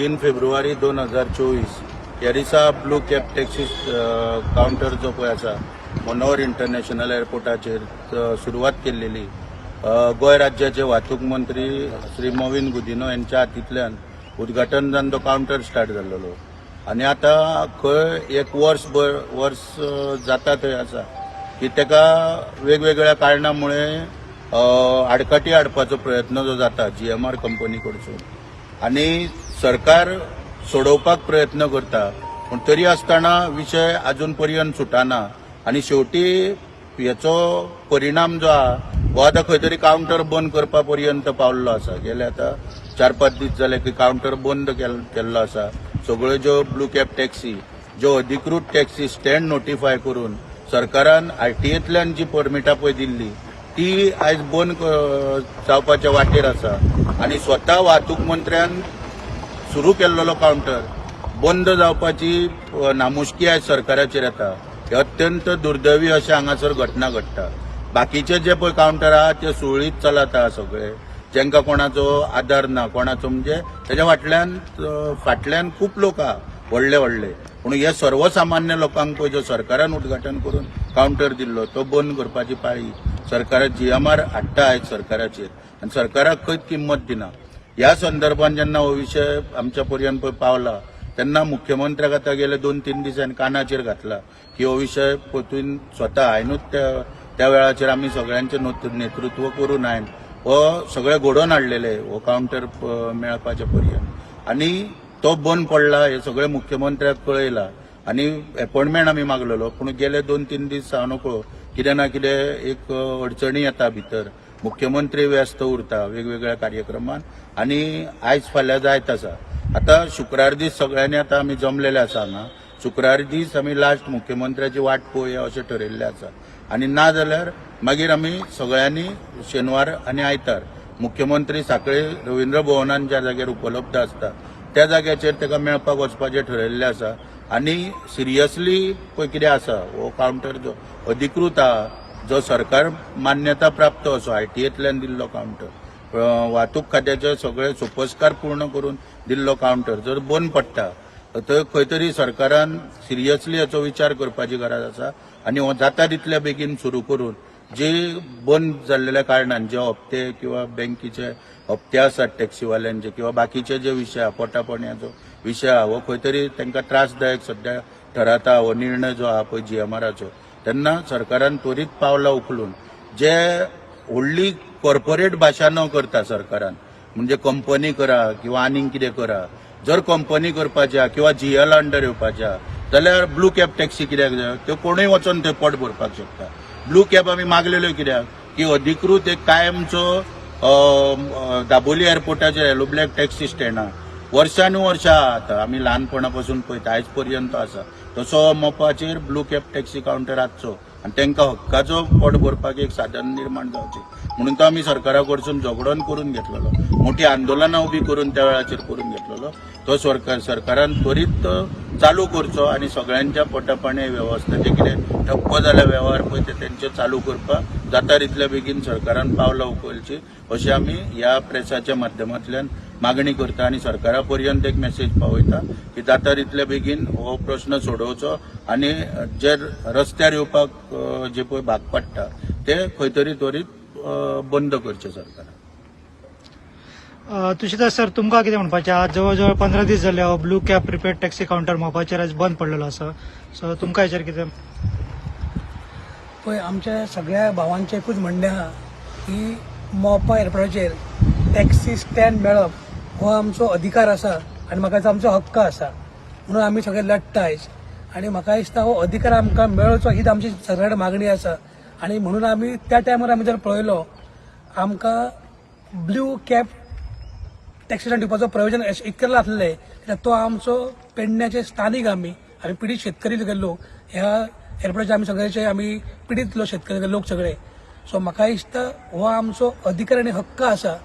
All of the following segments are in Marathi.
तीन फेब्रुवारी दोन हजार चोवीस. येरिसा ब्लू कॅब टॅक्सी कावंटर जो पळय आसा मनोहर इंटरनॅशनल एअरपोर्टाचेर सुरवात केल्लेली गोंय राज्याचे वाहतूक मंत्री श्री मोविन गुदिनो यांच्या हातींतल्यान उद्घाटन जावन तो कावंटर स्टार्ट जाल्लो आनी आतां खंय एक वर्स भर वर्स जाता थंय आसा की ताका वेगवेगळ्या कारणां मुळे आडकाठी हाडपाचो प्रयत्न जो जाता जी एम आर कंपनी कडसून आनी सरकार सोडोवपाक प्रयत्न करता. पूण तरी आसतना विशय आजून पर्यंत सुटाना. आनी शेवटी हेचो परिणाम जो आहा हो आतां खंय तरी कावंटर बंद करपा पर्यंत पावल्लो आसा. गेले आतां चार पांच दीस जाले की कावंटर बंद केल्लो आसा. सगळ्यो ज्यो ब्लू कॅब टॅक्सी ज्यो अधिकृत टॅक्सी स्टँड नोटिफाय करून सरकारान आरटीएतल्यान जी परमिटां पळय दिल्ली ती आयज बंद जावपाच्या वाटेर आसा. आनी स्वता वाहतूक मंत्र्यान सुरू केल्लो कावंटर बंद जावपाची नामुष्की आयज सरकाराचेर येता. हे अत्यंत दुर्दैवी अशें हांगासर घटना घडटा. बाकीचे जे पळय कावंटर आहा ते सुरळीत चलत सगळे. जेंका कोणाचो आदार ना कोणाचो म्हणजे त्याच्या फाटल्यान फाटल्यान खूब लोक आहा व्हडले व्हडले. पूण हे सर्वसामान्य लोकांक पळय जो सरकारान उद्घाटन करून कावंटर दिल्लो तो बंद करपाची पाळी सरकाराची जी एम आर हाडटा आयज सरकाराचेर आनी सरकाराक खंयच किंमत दिना. ह्या संदर्भात जेन्ना हो विषय आमच्या पर्यंत पळय पावला तेन्ना मुख्यमंत्र्याक आतां गेले दोन तीन दिसांनी कानाचेर घातला. की हो विशय परतून स्वता हायनूच त्या त्या वेळाचेर आमी सगळ्यांचें नेतृत्व करून हायन हो सगळे घडोवन हाडलेले हो कावंटर मेळपाचे पर्यंत. आनी तो बंद पडला हे सगळे मुख्यमंत्र्याक कळयला. आनी अपॉइंटमेंट आमी मागलेलो पूण गेले दोन तीन दीस हांव नकळो कितें ना कितें एक अडचणी येता भितर. मुख्यमंत्री व्यस्त उरता वेगवेगळ्या कार्यक्रमान आनी आयज फाल्यां जायत आसा. आतां शुक्रार दीस सगळ्यांनी आतां आमी जमलेले आसा हांगा शुक्रार दीस आमी लास्ट मुख्यमंत्र्याची वाट पळोवया अशें ठरयल्लें आसा. आनी ना जाल्यार मागीर आमी सगळ्यांनी शेनवार आनी आयतार मुख्यमंत्री सांखळे रवींद्र भवनान ज्या जाग्यार उपलब्ध आसता त्या जाग्याचेर ताका मेळपाक वचपाचें ठरयल्लें आसा. आनी सिरियसली पळय कितें आसा हो कावंटर जो अधिकृत आहा जो सरकार मान्यता प्राप्त असो आयटीएतल्यान दिल्लो कावंटर वाहतूक खात्याचे सगळे सोपस्कार पूर्ण करून दिल्लो कावंटर जर बंद पडटा तर खंय तरी सरकारान सिरियसली हाचो विचार करपाची गरज आसा आनी हो जाता तितल्या बेगीन सुरू करून जे बंद जाल्लेल्या कारणान जे हप्ते किंवा बँकेचे हप्ते आसात टॅक्सीवाल्यांचे किंवा बाकीचे जे विशय आहा पोटापण्याचो विशय आहा हो खंय तरी तांकां त्रासदायक सध्या ठरता हो निर्णय जो आहा पळय जीएमआराचो तेन्ना सरकारान त्वरीत पावलां उखलून जे व्हडली कॉर्पोरेट भाशा न करता सरकारान म्हणजे कंपनी करा किंवा आनीक कितें करा जर कंपनी करपाच्या किंवा जीएल अंडर येवपाच्या जाल्यार ब्लू कॅब टॅक्सी कित्याक जाय त्यो कोणूय वचोन थंय पोट भरपाक शकता. ब्लू कॅब आमी मागलेल्यो कित्याक की अधिकृत एक कायमचो दाबोली एअरपोर्टाचेर येलो ब्लॅक टॅक्सी स्टँड आहा वर्सां आतां आमी ल्हानपणा पासून पळयता आयज पर्यंत आसा तसो मोपाचेर ब्लू कॅब टॅक्सी कावंटर आसचो आनी तांकां हक्काचो पोट भरपाक एक साधन निर्माण जावचें. म्हणून तो आमी सरकारा कडसून झगडोन करून घेतलेलो. मोठी आंदोलनां उबी करून त्या वेळाचेर करून घेतलेलो. तो सरकार सरकारान त्वरीत चालू करचो आनी सगळ्यांच्या पोटापाणया वेवस्था जे कितें ठप्प जाल्या वेव्हार पळय ते तेंचे चालू करपाक जाता तितल्या बेगीन सरकारान पावलां उखलची अशी आमी ह्या प्रेसाच्या माध्यमांतल्यान मागणी करता आनी सरकारा पर्यंत एक मेसेज पावयता की जाता तितल्या बेगीन हो प्रश्न सोडोवचो आनी जे रस्त्यार येवपाक जे पळय भाग पडटा ते खंय तरी त्वरीत बंद करचे सरकारान. तुषार सर तुमकां कितें म्हणपाचें? आज जवळ जवळ पंदरा दीस जाले हो blue cab prepaid taxi counter मोपाचेर आज बंद पडलेलो आसा. सो तुमकां हेचेर कितें? पळय आमच्या सगळ्या भावांचें एकूच म्हणणें आहा की मोपा एअरपोर्टाचेर टॅक्सी स्टँड मेळप हो आमचो अधिकार आसा आनी म्हाका दिसता आमचो हक्क आसा म्हणून आमी सगळे लढटा आयज आनी म्हाका दिसता हो अधिकार आमकां मेळचो हीच आमची सगळ्यात मागणी आसा आनी म्हणून आमी त्या टायमार आमी जर पळयलो आमकां ब्लू कॅब टॅक्सी दिवपाचो प्रयोजन अशें आसले आसलें कित्याक तो आमचो पेडण्याचे स्थानीक आमी आमी पिडीत शेतकरी सगळे लोक ह्या एअरपोर्टाचे आमी सगळ्याचे आमी पिडीत लोक शेतकरी लोक सगळे. सो म्हाका दिसता हो आमचो अधिकार आनी हक्क आसा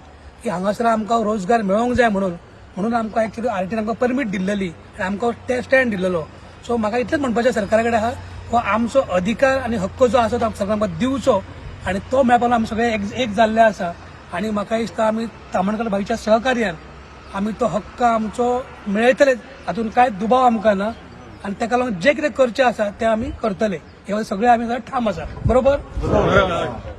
की हांगासर आमकां रोजगार मेळोंक जाय म्हणून म्हणून आमकां एक्चुली आरटीन आमकां परमीट दिल्लेली आनी आमकां ते स्टँड दिल्लो सो म्हाका इतलेंच म्हणपाचें सरकारा कडेन आहा हो आमचो अधिकार आनी हक्क जो आसा तो सरकार आमकां दिवचो आनी तो मेळपाक आमी सगळे एक एक जाल्ले आसा. आनी म्हाका दिसता आमी तामणकर भाईच्या सहकार्यान आमी तो हक्क आमचो मेळयतले हातूंत कांय दुबाव आमकां ना. आनी ताका लागून जें कितें करचें आसा तें आमी करतले. हे सगळे आमी ठाम आसा. बरोबर.